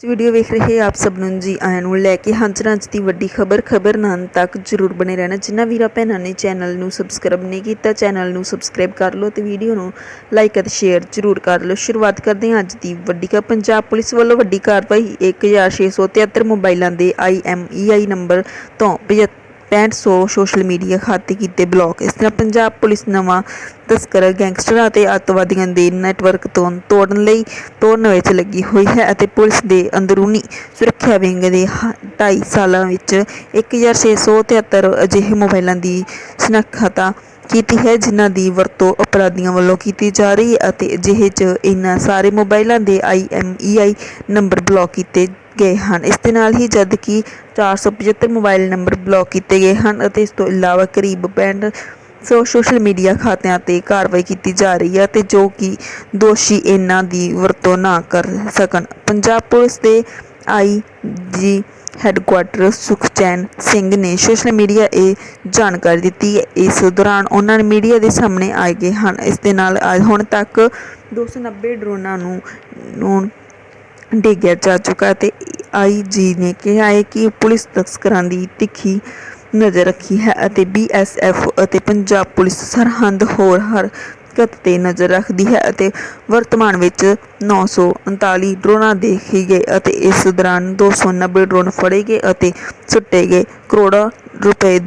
ਇਸ ਵੀਡੀਓ ਵੇਖ ਰਹੇ ਆਪ ਸਭ ਨੂੰ ਜੀ ਆਇਆਂ ਨੂੰ ਲੈ ਕੇ ਹੰਚਰਾਜ ਦੀ ਵੱਡੀ ਖਬਰ ਖਬਰ ਨਾਲ ਤੱਕ ਜਰੂਰ ਬਣੇ ਰਹਿਣਾ। ਜਿਨ੍ਹਾਂ ਵੀਰਾਂ, ਭੈਣਾਂ ਨੇ ਚੈਨਲ ਨੂੰ ਸਬਸਕ੍ਰਾਈਬ ਨਹੀਂ ਕੀਤਾ, ਚੈਨਲ ਨੂੰ ਸਬਸਕ੍ਰਾਈਬ ਕਰ ਲਓ ਤੇ ਵੀਡੀਓ ਨੂੰ ਲਾਈਕ ਅਤੇ ਸ਼ੇਅਰ ਜਰੂਰ ਕਰ ਲਓ। ਸ਼ੁਰੂਆਤ ਕਰਦੇ ਹਾਂ ਅੱਜ ਦੀ ਵੱਡੀ ਖਬਰ। ਪੰਜਾਬ ਪੁਲਿਸ ਵੱਲੋਂ ਵੱਡੀ ਕਾਰਵਾਈ 1673 ਮੋਬਾਈਲਾਂ ਦੇ IMEI ਨੰਬਰ ਤੋਂ 6500 ਸੋਸ਼ਲ ਮੀਡੀਆ ਖਾਤੇ ਕੀਤੇ ਬਲੌਕ। ਇਸ ਤਰ੍ਹਾਂ ਪੰਜਾਬ ਪੁਲਿਸ ਨਵਾਂ ਤਸਕਰ, ਗੈਂਗਸਟਰਾਂ ਅਤੇ ਅੱਤਵਾਦੀਆਂ ਦੇ ਨੈਟਵਰਕ ਤੋਂ ਤੋੜਨ ਲਈ ਤੋੜਨ ਵਿੱਚ ਲੱਗੀ ਹੋਈ ਹੈ ਅਤੇ ਪੁਲਿਸ ਦੇ ਅੰਦਰੂਨੀ ਸੁਰੱਖਿਆ ਵਿੰਗ ਦੇ 2.5 ਸਾਲਾਂ ਵਿੱਚ 1673 ਅਜਿਹੇ ਮੋਬਾਈਲਾਂ ਦੀ ਸ਼ਨਾਖਤਾ ਕੀਤੀ ਹੈ, ਜਿਨ੍ਹਾਂ ਦੀ ਵਰਤੋਂ ਅਪਰਾਧੀਆਂ ਵੱਲੋਂ ਕੀਤੀ ਜਾ ਰਹੀ ਹੈ ਅਤੇ ਅਜਿਹੇ 'ਚ ਇਹਨਾਂ ਸਾਰੇ ਮੋਬਾਈਲਾਂ ਦੇ IMEI ਨੰਬਰ ਬਲੌਕ ਕੀਤੇ ਗਏ ਹਨ। ਇਸ ਦੇ ਨਾਲ ਹੀ ਜਦ ਕਿ 475 ਮੋਬਾਈਲ ਨੰਬਰ ਬਲੌਕ ਕੀਤੇ ਗਏ ਹਨ ਅਤੇ ਇਸ ਤੋਂ ਇਲਾਵਾ ਕਰੀਬ 65 ਸੋ ਸੋਸ਼ਲ ਮੀਡੀਆ ਖਾਤਿਆਂ ਤੇ ਕਾਰਵਾਈ ਕੀਤੀ ਜਾ ਰਹੀ ਹੈ ਤੇ ਜੋ ਕਿ ਦੋਸ਼ੀ ਇਹਨਾਂ ਦੀ ਵਰਤੋਂ ਨਾ ਕਰ ਸਕਣ। ਪੰਜਾਬ ਪੁਲਿਸ ਦੇ ਆਈ ਜੀ ਹੈੱਡਕੁਆਟਰ ਸੁਖਚੈਨ ਸਿੰਘ ਨੇ ਸੋਸ਼ਲ ਮੀਡੀਆ ਇਹ ਜਾਣਕਾਰੀ ਦਿੱਤੀ ਹੈ। ਇਸ ਦੌਰਾਨ ਉਹਨਾਂ ਮੀਡੀਆ ਦੇ ਸਾਹਮਣੇ ਆਏ ਗਏ ਹਨ। ਇਸ ਦੇ ਨਾਲ ਅੱਜ ਹੁਣ ਤੱਕ 290 ਡਰੋਨਾਂ ਨੂੰ ਨੂੰ ਡਿੱਗਿਆ ਜਾ ਚੁੱਕਾ ਹੈ ਤੇ ਆਈਜੀ ਨੇ ਕਿਹਾ ਹੈ ਕਿ ਪੁਲਿਸ ਤਸਕਰਾਂ ਦੀ ਤਿੱਖੀ ਨਜ਼ਰ ਰੱਖੀ ਹੈ ਅਤੇ ਬੀਐਸਐਫ ਅਤੇ ਪੰਜਾਬ ਪੁਲਿਸ ਸਰਹੰਦ ਹੋਰ ਹਰ ਹਰਕਤ ਤੇ ਨਜ਼ਰ ਰੱਖਦੀ ਹੈ ਅਤੇ ਵਰਤਮਾਨ ਵਿੱਚ 939 ਡਰੋਨਾਂ ਦੇਖੇ ਗਏ ਅਤੇ ਇਸ ਦੌਰਾਨ 290 ਡਰੋਨ ਫੜੇ ਗਏ ਅਤੇ ਸੁੱਟੇ ਗਏ ਕਰੋੜਾਂ ਰੁਪਏ